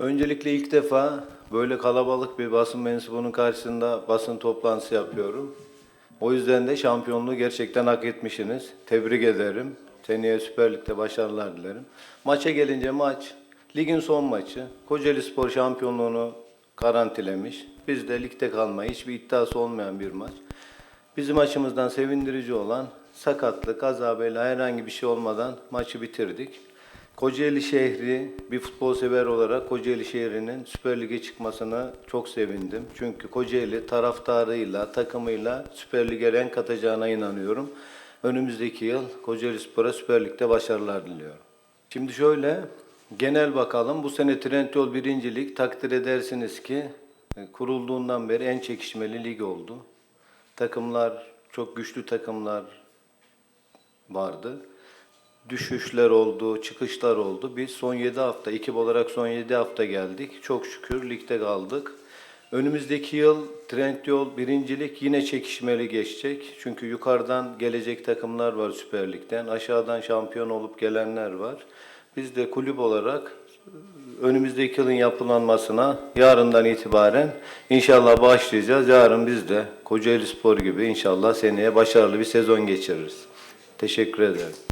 Öncelikle ilk defa böyle kalabalık bir basın mensubunun karşısında basın toplantısı yapıyorum. O yüzden de şampiyonluğu gerçekten hak etmişsiniz. Tebrik ederim. Seneye Süper Lig'de başarılar dilerim. Maça gelince maç, ligin son maçı. Kocaeli Spor şampiyonluğunu garantilemiş. Biz de ligde kalmayı hiçbir iddiası olmayan bir maç. Bizim açımızdan sevindirici olan sakatlık, kaza bela herhangi bir şey olmadan maçı bitirdik. Kocaeli şehri bir futbol sever olarak Kocaeli şehrinin Süper Lig'e çıkmasına çok sevindim. Çünkü Kocaeli taraftarıyla, takımıyla Süper Lig'e renk katacağına inanıyorum. Önümüzdeki yıl Kocaeli Spor'a Süper Lig'de başarılar diliyorum. Şimdi şöyle genel bakalım. Bu sene Trendyol birincilik takdir edersiniz ki e, kurulduğundan beri en çekişmeli lig oldu. Takımlar çok güçlü takımlar vardı. Düşüşler oldu, çıkışlar oldu. Biz son 7 hafta, ekip olarak son 7 hafta geldik. Çok şükür ligde kaldık. Önümüzdeki yıl Trendyol birincilik yine çekişmeli geçecek. Çünkü yukarıdan gelecek takımlar var Süper Lig'den. Aşağıdan şampiyon olup gelenler var. Biz de kulüp olarak önümüzdeki yılın yapılanmasına yarından itibaren inşallah başlayacağız. Yarın biz de Kocaeli Spor gibi inşallah seneye başarılı bir sezon geçiririz. Teşekkür ederim.